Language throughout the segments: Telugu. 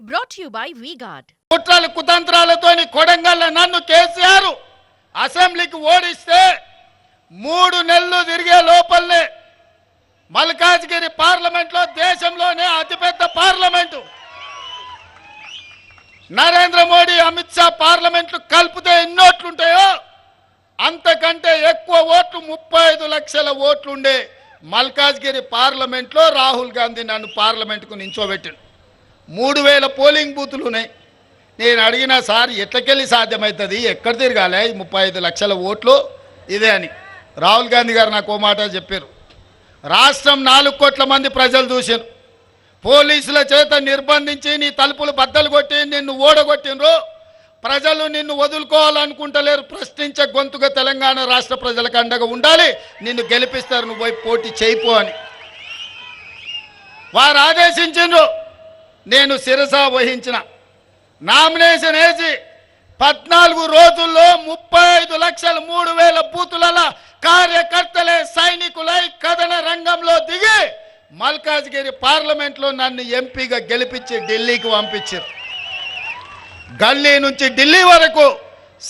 బ్రాట్ యు బై వీగార్డ్ కుట్రలు కుతంత్రాలతోని కొడంగల్ల నన్ను కేసీఆర్. అసెంబ్లీకి ఓడిస్తే మూడు నెలలు తిరిగే లోపలనే మల్కాజ్గిరి పార్లమెంట్లో దేశంలోనే అతిపెద్ద పార్లమెంటు. నరేంద్ర మోడీ అమిత్ షా పార్లమెంట్లు కలిపితే ఎన్నోట్లుంటాయో అంతకంటే ఎక్కువ ఓట్లు ముప్పై ఐదు లక్షల ఓట్లుండే మల్కాజ్గిరి పార్లమెంట్లో రాహుల్ గాంధీ నన్ను పార్లమెంట్కు నించోబెట్టిండు. మూడు వేల పోలింగ్ బూతులు ఉన్నాయి. నేను అడిగిన సార్ ఎట్లకెళ్ళి సాధ్యమవుతుంది ఎక్కడ తిరగాలి? ముప్పై ఐదు లక్షల ఓట్లు. ఇదే అని. రాహుల్ గాంధీ గారు నాకు ఓ మాట చెప్పారు. రాష్ట్రం నాలుగు కోట్ల మంది ప్రజలు చూశారు. పోలీసుల చేత నిర్బంధించి నీ తలుపులు బద్దలు కొట్టి నిన్ను ఓడగొట్టినరు ప్రజలు నిన్ను వదులుకోవాలనుకుంటలేరు. ప్రశ్నించే గొంతుగా తెలంగాణ రాష్ట్ర ప్రజలకు అండగా ఉండాలి. నిన్ను గెలిపిస్తారు. నువ్వు పోయి పోటీ చేయిపో అని. వారు ఆదేశించిండ్రు. నేను శిరస వహించిన. నామినేషన్ వేసి పద్నాలుగు రోజుల్లో ముప్పై ఐదు లక్షల మూడు వేల బూతుల కార్యకర్తలే సైనికులై కథన రంగంలో దిగి మల్కాజ్గిరి పార్లమెంట్లో నన్ను ఎంపీగా గెలిపించి ఢిల్లీకి పంపించారు. గల్లీ నుంచి ఢిల్లీ వరకు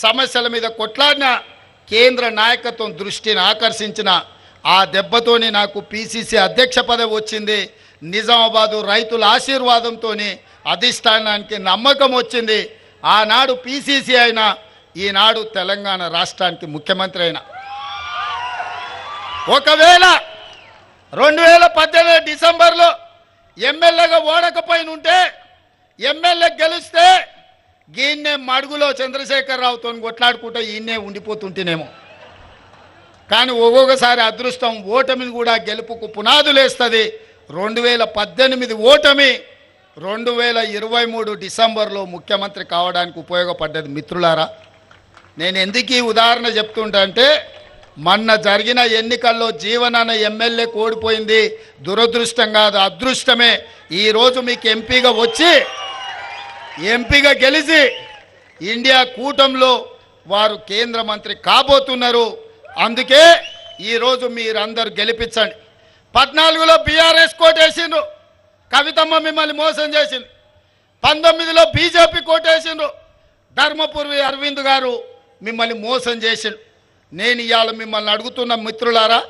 సమస్యల మీద కొట్లాడిన కేంద్ర నాయకత్వం దృష్టిని ఆకర్షించిన ఆ దెబ్బతోని నాకు పిసిసి అధ్యక్ష పదవి వచ్చింది. నిజామాబాదు రైతుల ఆశీర్వాదంతోనే అధిష్టానానికి నమ్మకం వచ్చింది. ఆనాడు పిసిసి అయినా ఈనాడు తెలంగాణ రాష్ట్రానికి ముఖ్యమంత్రి అయినా. ఒకవేళ రెండు వేల పద్దెనిమిది డిసెంబర్లో ఎమ్మెల్యేగా ఓడకపోయిన ఉంటే ఎమ్మెల్యే గెలిస్తే ఈయన్నే మడుగులో చంద్రశేఖరరావుతో కొట్లాడుకుంటూ ఈయన్నే ఉండిపోతుంటేనేమో. కానీ ఒక్కొక్కసారి అదృష్టం ఓటమిని కూడా గెలుపుకు పునాదులేస్తుంది. రెండు వేల పద్దెనిమిది ఓటమి రెండు వేల ఇరవై మూడు డిసెంబర్లో ముఖ్యమంత్రి కావడానికి ఉపయోగపడ్డది మిత్రులారా. నేను ఎందుకు ఈ ఉదాహరణ చెప్తుంటే మొన్న జరిగిన ఎన్నికల్లో జీవనాన్న ఎమ్మెల్యే కోడిపోయింది దురదృష్టం కాదు అదృష్టమే. ఈరోజు మీకు ఎంపీగా వచ్చి ఎంపీగా గెలిచి ఇండియా కూటంలో వారు కేంద్ర మంత్రి కాబోతున్నారు. అందుకే ఈరోజు మీరందరూ గెలిపించండి. పద్నాలుగులో బీఆర్ఎస్ కోటేసిండ్రు. కవితమ్మ మిమ్మల్ని మోసం చేసింది. పంతొమ్మిదిలో బీజేపీ కోటేసిండ్రు. ధర్మపురి అరవింద్ గారు మిమ్మల్ని మోసం చేసిండు. నేను ఇవాళ మిమ్మల్ని అడుగుతున్న మిత్రులారా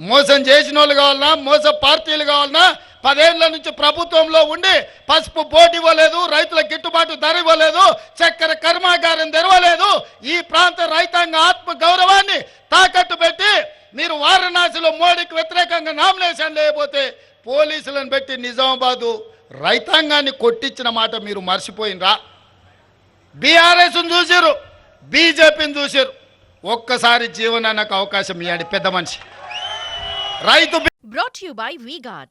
మోసం చేసిన వాళ్ళు కావాలన్నా మోస పార్టీలు కావాలన్నా పదేళ్ళ నుంచి ప్రభుత్వంలో ఉండి పసుపు బోర్డు ఇవ్వలేదు రైతుల గిట్టుబాటు ధర ఇవ్వలేదు చక్కెర కర్మాగారం తెరవలేదు ఈ ప్రాంత రైతాంగ ఆత్మ గౌరవాన్ని తాకట్టు పెట్టి మీరు వారణాసిలో మోడీకి వ్యతిరేకంగా నామినేషన్ లేకపోతే పోలీసులను పెట్టి నిజామాబాదు రైతాంగాన్ని కొట్టించిన మాట మీరు మర్చిపోయినరా? బీఆర్ఎస్ని చూసారు బీజేపీని చూసారు ఒక్కసారి జీవనానికి అవకాశం ఇవ్వండి పెద్ద మనిషి. రైతు Brought to by V VGuard.